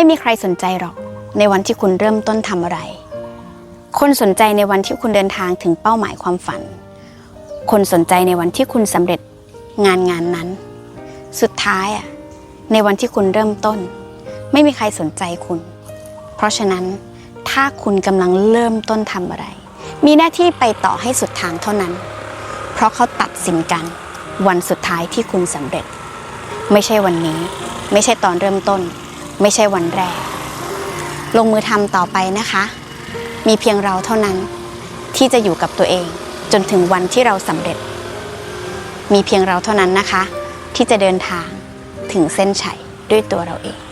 ไม่มีใครสนใจหรอก ในวันที่คุณเริ่มต้นทำอะไร คนสนใจในวันที่คุณเดินทางถึงเป้าหมายความฝัน คนสนใจในวันที่คุณสำเร็จงานงานนั้น สุดท้ายอะในวันที่คุณเริ่มต้น ไม่มีใครสนใจคุณ เพราะฉะนั้น ถ้าคุณกำลังเริ่มต้นทำอะไร มีหน้าที่ไปต่อให้สุดทางเท่านั้น เพราะเขาตัดสินกัน วันสุดท้ายที่คุณสำเร็จ ไม่ใช่วันนี้ ไม่ใช่ตอนเริ่มต้น ไม่ใช่วันแรก ลงมือทำต่อไปนะคะ มีเพียงเราเท่านั้นที่จะอยู่กับตัวเองจนถึงวันที่เราสำเร็จ มีเพียงเราเท่านั้นนะคะ ที่จะเดินทางถึงเส้นชัยด้วยตัวเราเอง